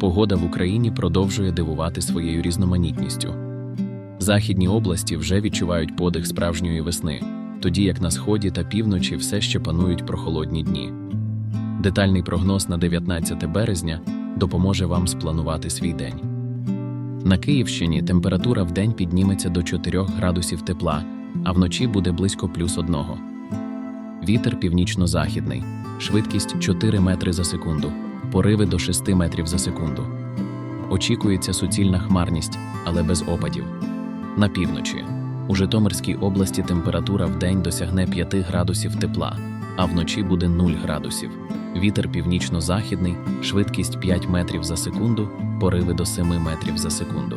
Погода в Україні продовжує дивувати своєю різноманітністю. Західні області вже відчувають подих справжньої весни, тоді як на сході та півночі все ще панують прохолодні дні. Детальний прогноз на 19 березня допоможе вам спланувати свій день. На Київщині температура в день підніметься до 4 градусів тепла, а вночі буде близько плюс 1. Вітер північно-західний, швидкість 4 метри за секунду, пориви до 6 метрів за секунду. Очікується суцільна хмарність, але без опадів. На півночі. У Житомирській області температура в день досягне 5 градусів тепла, а вночі буде 0 градусів. Вітер північно-західний, швидкість 5 метрів за секунду, пориви до 7 метрів за секунду.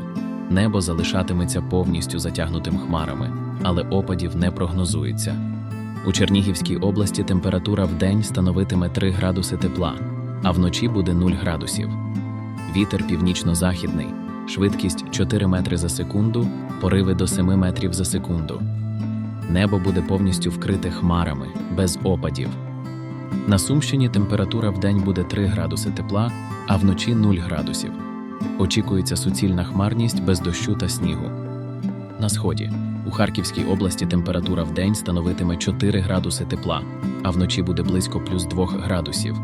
Небо залишатиметься повністю затягнутим хмарами, але опадів не прогнозується. У Чернігівській області температура в день становитиме 3 градуси тепла, а вночі буде 0 градусів. Вітер північно-західний, швидкість 4 метри за секунду, пориви до 7 метрів за секунду. Небо буде повністю вкрите хмарами, без опадів. На Сумщині температура в день буде 3 градуси тепла, а вночі 0 градусів. Очікується суцільна хмарність без дощу та снігу. На сході. У Харківській області температура в день становитиме 4 градуси тепла, а вночі буде близько плюс 2 градусів.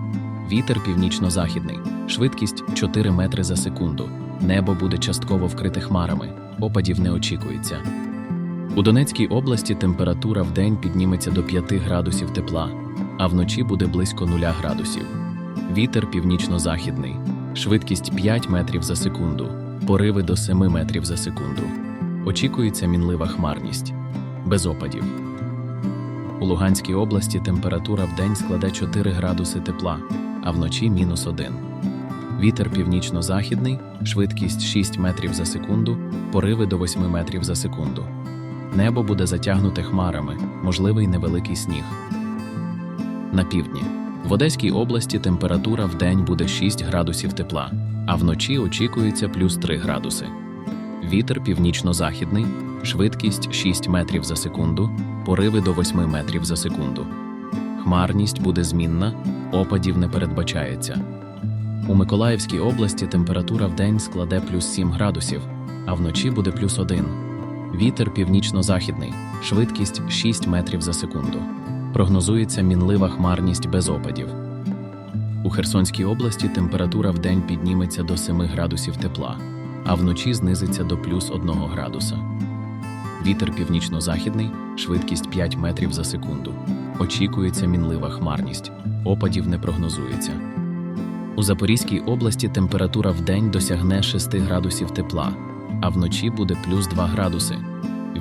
Вітер північно-західний, швидкість 4 метри за секунду. Небо буде частково вкрите хмарами, опадів не очікується. У Донецькій області температура в день підніметься до 5 градусів тепла, а вночі буде близько 0 градусів. Вітер північно-західний, швидкість 5 метрів за секунду, пориви до 7 метрів за секунду. Очікується мінлива хмарність, без опадів. У Луганській області температура в день складе 4 градуси тепла, а вночі мінус 1. Вітер північно-західний, швидкість 6 метрів за секунду, пориви до 8 метрів за секунду. Небо буде затягнуте хмарами, можливий невеликий сніг. На півдні. В Одеській області температура в день буде 6 градусів тепла, а вночі очікується плюс 3 градуси. Вітер північно-західний, швидкість 6 метрів за секунду, пориви до 8 метрів за секунду. Хмарність буде змінна, опадів не передбачається. У Миколаївській області температура в день складе плюс 7 градусів, а вночі буде плюс 1. Вітер північно-західний, швидкість 6 метрів за секунду. Прогнозується мінлива хмарність без опадів. У Херсонській області температура в день підніметься до 7 градусів тепла, а вночі знизиться до плюс 1 градуса. Вітер північно-західний, швидкість 5 метрів за секунду. Очікується мінлива хмарність, опадів не прогнозується. У Запорізькій області температура в день досягне 6 градусів тепла, а вночі буде плюс 2 градуси.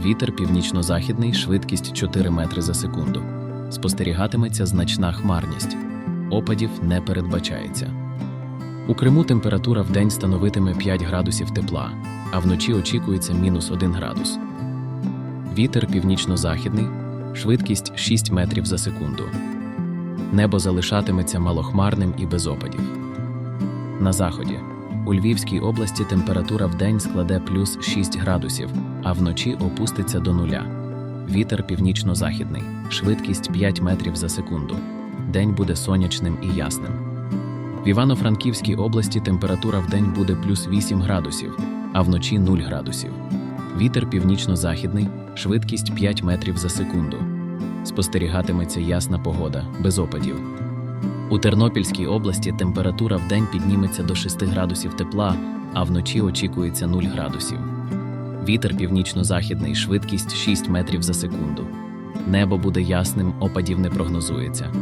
Вітер північно-західний, швидкість 4 метри за секунду. Спостерігатиметься значна хмарність. Опадів не передбачається. У Криму температура в день становитиме 5 градусів тепла, а вночі очікується мінус 1 градус. Вітер північно-західний, швидкість 6 метрів за секунду. Небо залишатиметься малохмарним і без опадів. На заході. У Львівській області температура в день складе плюс 6 градусів, а вночі опуститься до нуля. Вітер північно-західний, швидкість 5 метрів за секунду. День буде сонячним і ясним. В Івано-Франківській області температура в день буде плюс 8 градусів, а вночі 0 градусів. Вітер північно-західний, швидкість 5 метрів за секунду. Спостерігатиметься ясна погода, без опадів. У Тернопільській області температура в день підніметься до 6 градусів тепла, а вночі очікується 0 градусів. Вітер північно-західний, швидкість 6 метрів за секунду. Небо буде ясним, опадів не прогнозується.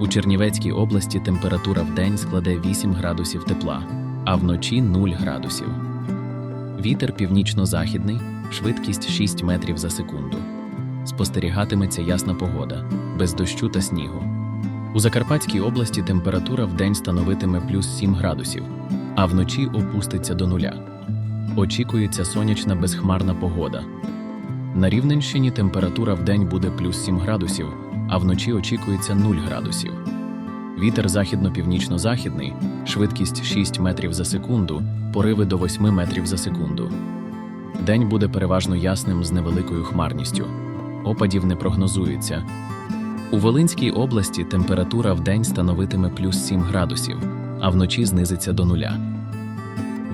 У Чернівецькій області температура в день складе 8 градусів тепла, а вночі 0 градусів. Вітер північно-західний, швидкість 6 метрів за секунду. Спостерігатиметься ясна погода, без дощу та снігу. У Закарпатській області температура в день становитиме плюс 7 градусів, а вночі опуститься до нуля. Очікується сонячна безхмарна погода. На Рівненщині температура в день буде плюс 7 градусів, а вночі очікується 0 градусів. Вітер західно-північно-західний, швидкість 6 метрів за секунду, пориви до 8 метрів за секунду. День буде переважно ясним з невеликою хмарністю. Опадів не прогнозується. У Волинській області температура в день становитиме плюс 7 градусів, а вночі знизиться до нуля.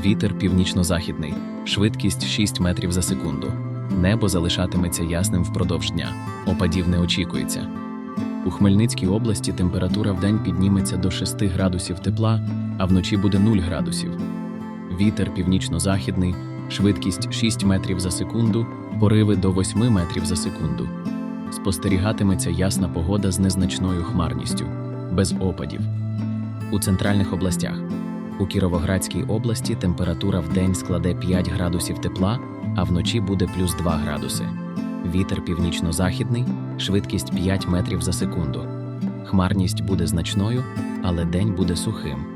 Вітер північно-західний, швидкість 6 метрів за секунду. Небо залишатиметься ясним впродовж дня. Опадів не очікується. У Хмельницькій області температура вдень підніметься до 6 градусів тепла, а вночі буде 0 градусів. Вітер північно-західний, швидкість 6 метрів за секунду, пориви до 8 метрів за секунду. Спостерігатиметься ясна погода з незначною хмарністю, без опадів. У центральних областях. У Кіровоградській області температура в день складе 5 градусів тепла, а вночі буде плюс 2 градуси. Вітер північно-західний, швидкість 5 метрів за секунду. Хмарність буде значною, але день буде сухим.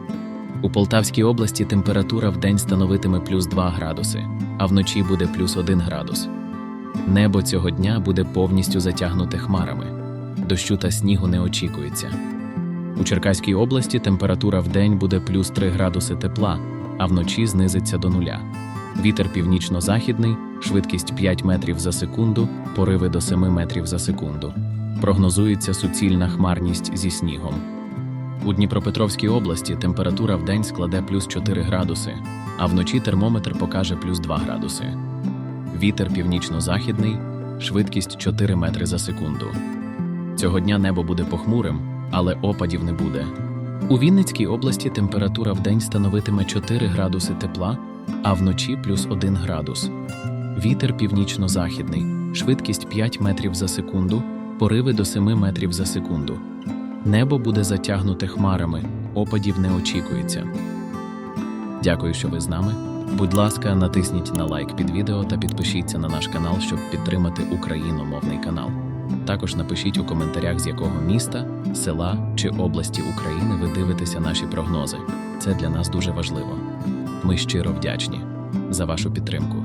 У Полтавській області температура в день становитиме плюс 2 градуси, а вночі буде плюс 1 градус. Небо цього дня буде повністю затягнуте хмарами. Дощу та снігу не очікується. У Черкаській області температура в день буде плюс 3 градуси тепла, а вночі знизиться до нуля. Вітер північно-західний, швидкість 5 метрів за секунду, пориви до 7 метрів за секунду. Прогнозується суцільна хмарність зі снігом. У Дніпропетровській області температура в день складе плюс 4 градуси, а вночі термометр покаже плюс 2 градуси. Вітер північно-західний, швидкість 4 метри за секунду. Цього дня небо буде похмурим, але опадів не буде. У Вінницькій області температура в день становитиме 4 градуси тепла, а вночі плюс 1 градус. Вітер північно-західний, швидкість 5 метрів за секунду, пориви до 7 метрів за секунду. Небо буде затягнуте хмарами, опадів не очікується. Дякую, що ви з нами. Будь ласка, натисніть на лайк під відео та підпишіться на наш канал, щоб підтримати україномовний канал. Також напишіть у коментарях, з якого міста, села чи області України ви дивитеся наші прогнози. Це для нас дуже важливо. Ми щиро вдячні за вашу підтримку.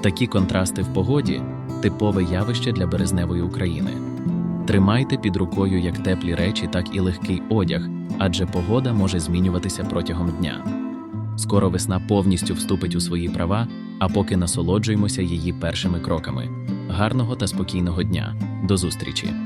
Такі контрасти в погоді типове явище для березневої України. Тримайте під рукою як теплі речі, так і легкий одяг, адже погода може змінюватися протягом дня. Скоро весна повністю вступить у свої права, а поки насолоджуємося її першими кроками. Гарного та спокійного дня. До зустрічі!